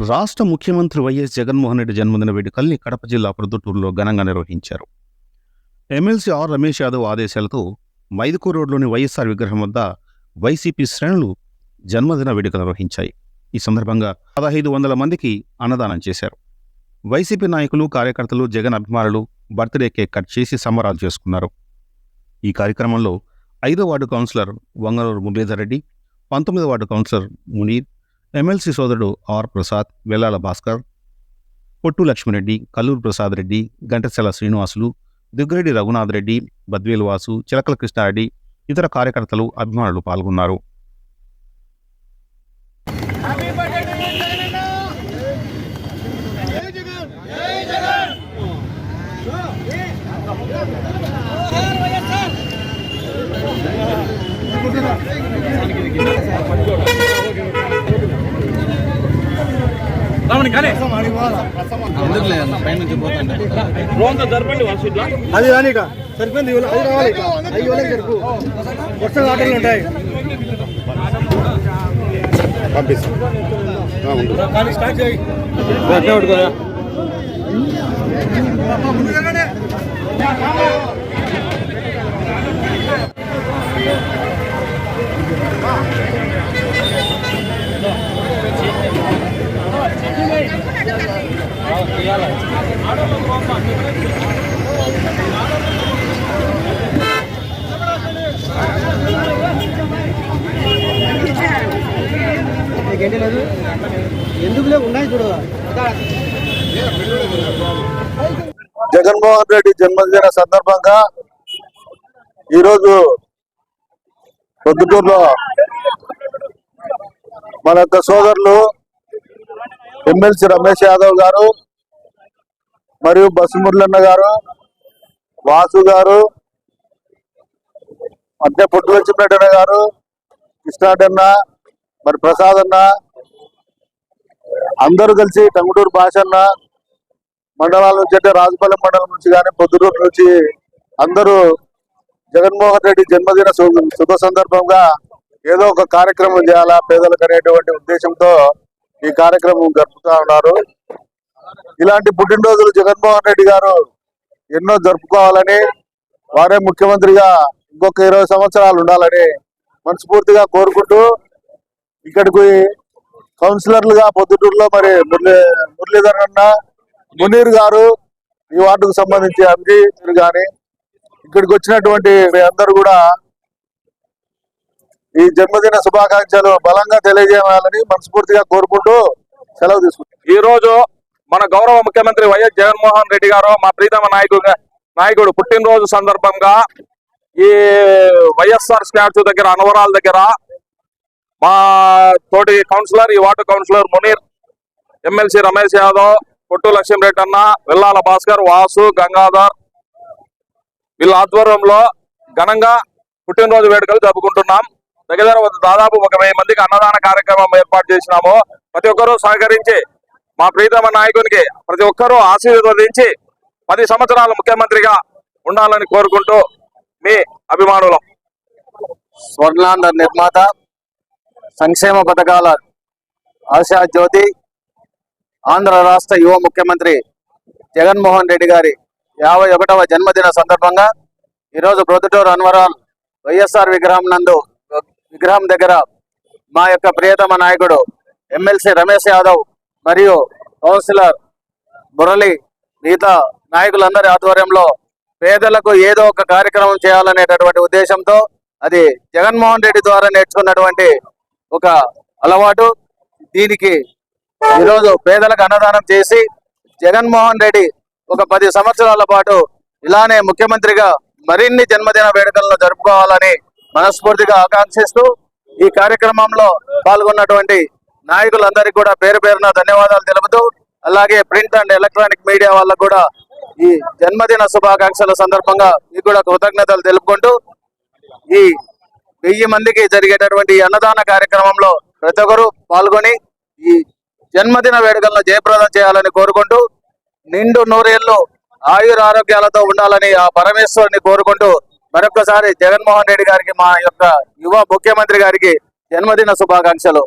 రాష్ట్ర ముఖ్యమంత్రి వైఎస్ జగన్మోహన్ రెడ్డి జన్మదిన వేడుకల్ని కడప జిల్లా ప్రొద్దుటూరులో ఘనంగా నిర్వహించారు. ఎమ్మెల్సీ ఆర్ రమేష్ యాదవ్ ఆదేశాలతో మైదుకూరు రోడ్లోని వైఎస్ఆర్ విగ్రహం వద్ద వైసీపీ శ్రేణులు జన్మదిన వేడుక నిర్వహించాయి. ఈ సందర్భంగా పదహైదు వందల మందికి అన్నదానం చేశారు. వైసీపీ నాయకులు కార్యకర్తలు జగన్ అభిమానులు బర్త్డే కేక్ కట్ చేసి సంబరాలు చేసుకున్నారు. ఈ కార్యక్రమంలో ఐదో వార్డు కౌన్సిలర్ వంగలూరు మురళీధర్ రెడ్డి పంతొమ్మిదో వార్డు కౌన్సిలర్ మునీర్ ఎమ్మెల్సీ సోదరుడు ఆర్ ప్రసాద్ వెల్లాల భాస్కర్ పొట్టు లక్ష్మిరెడ్డి కల్లూరు ప్రసాద్ రెడ్డి గంటసెల శ్రీనివాసులు దుగ్గిరెడ్డి రఘునాథ్ రెడ్డి బద్వేలు వాసు చిలకల కృష్ణారెడ్డి ఇతర కార్యకర్తలు అభిమానులు పాల్గొన్నారు హ్యాపీ బర్త్డే టు జగనన్న జై జగన్ జై జగన్ వైఎస్ఆర్ అది రాని ఇక. సరిపోయింది అది రావాలి జరుపు. కొత్త ఆటలు ఉంటాయి. కానీ స్టార్ట్ నీకేంటి లేదు ఎందుకు ఉన్నాయి చూడు జగన్మోహన్ రెడ్డి జన్మదిన సందర్భంగా ఈరోజు పొద్దుటూరులో మన యొక్క సోదరులు ఎమ్మెల్సీ రమేష్ యాదవ్ గారు మరియు బసు మురళన్న గారు వాసు గారు అంటే పుట్టు లక్ష్మీరెడ్డి గారు కృష్ణాడన్న మరి ప్రసాద్ అన్న అందరూ కలిసి టంగుటూరు భాషన్న మండలాల నుంచి అంటే రాజపాలెం మండలం నుంచి కానీ పొద్దుటూరు నుంచి అందరూ జగన్మోహన్ రెడ్డి జన్మదిన శుభ సందర్భంగా ఏదో ఒక కార్యక్రమం చేయాలా పేదలకు అనేటువంటి ఉద్దేశంతో ఈ కార్యక్రమం జరుపుతా ఉన్నారు. ఇలాంటి పుట్టినరోజులు జగన్మోహన్ రెడ్డి గారు ఎన్నో జరుపుకోవాలని వారే ముఖ్యమంత్రిగా ఇంకొక ఇరవై సంవత్సరాలు ఉండాలని మనస్ఫూర్తిగా కోరుకుంటూ ఇక్కడికి కౌన్సిలర్లుగా పొద్దుటూరులో మరి మురళీ మురళీధర్ అన్న మునీర్ గారు ఈ వార్డుకు సంబంధించి ఎంపీ గాని ఇక్కడికి వచ్చినటువంటి మీ అందరూ కూడా ఈ జన్మదిన శుభాకాంక్షలు బలంగా తెలియజేయాలని మనస్ఫూర్తిగా కోరుకుంటూ సెలవు తీసుకుంటాం ఈ రోజు మన గౌరవ ముఖ్యమంత్రి వైఎస్ జగన్మోహన్ రెడ్డి గారు మా ప్రీతమ నాయకుడు నాయకుడు పుట్టినరోజు సందర్భంగా ఈ వైఎస్ఆర్ స్టాచ్యూ దగ్గర అనవరాల దగ్గర మా తోటి కౌన్సిలర్ ఈ ward councillor Munir MLC Ramesh Yadav Pottu Lakshmireddy అన్న వెల్లాల భాస్కర్ వాసు గంగాధర్ వీళ్ళ ఆధ్వర్యంలో ఘనంగా పుట్టినరోజు వేడుకలు జరుపుకుంటున్నాం. దగ్గర దాదాపు ఒక వెయ్యి మందికి అన్నదాన కార్యక్రమం ఏర్పాటు చేసినాము. ప్రతి ఒక్కరూ సహకరించి మా ప్రీతమ నాయకునికి ప్రతి ఒక్కరూ ఆశీర్వదించి పది సంవత్సరాలు ముఖ్యమంత్రిగా ఉండాలని కోరుకుంటూ మీ అభిమానులం. స్వర్ణాంధ్ర నిర్మాత సంక్షేమ పథకాల ఆశా జ్యోతి ఆంధ్ర రాష్ట్ర యువ ముఖ్యమంత్రి జగన్మోహన్ రెడ్డి గారి యాభై ఒకటవ జన్మదిన సందర్భంగా ఈరోజు ప్రొద్దుటూరు అన్వరాల్ వైఎస్ఆర్ విగ్రహం నందు విగ్రహం దగ్గర మా యొక్క ప్రియతమ నాయకుడు ఎమ్మెల్సీ రమేష్ యాదవ్ మరియు కౌన్సిలర్ మురళి మిగతా నాయకులందరి ఆధ్వర్యంలో పేదలకు ఏదో ఒక కార్యక్రమం చేయాలనేటటువంటి ఉద్దేశంతో అది జగన్మోహన్ రెడ్డి ద్వారా నేర్చుకున్నటువంటి ఒక అలవాటు. దీనికి ఈరోజు పేదలకు అన్నదానం చేసి జగన్మోహన్ రెడ్డి ఒక పది సంవత్సరాల పాటు ఇలానే ముఖ్యమంత్రిగా మరిన్ని జన్మదిన వేడుకలను జరుపుకోవాలని మనస్ఫూర్తిగా ఆకాంక్షిస్తూ ఈ కార్యక్రమంలో పాల్గొన్నటువంటి నాయకులందరికీ కూడా పేరు పేరున ధన్యవాదాలు తెలుపుతూ అలాగే ప్రింట్ అండ్ ఎలక్ట్రానిక్ మీడియా వాళ్ళకు కూడా ఈ జన్మదిన శుభాకాంక్షల సందర్భంగా మీకు కూడా కృతజ్ఞతలు తెలుపుకుంటూ ఈ వెయ్యి మందికి జరిగేటటువంటి అన్నదాన కార్యక్రమంలో ప్రతి ఒక్కరూ పాల్గొని ఈ జన్మదిన వేడుకలను జయప్రదం చేయాలని కోరుకుంటూ నిండు నూరేళ్ళు ఆయుర ఆరోగ్యాలతో ఉండాలని ఆ పరమేశ్వరుని కోరుకుంటూ మరొకసారి జగన్మోహన్ రెడ్డి గారికి మా యొక్క యువ ముఖ్యమంత్రి గారికి జన్మదిన శుభాకాంక్షలు.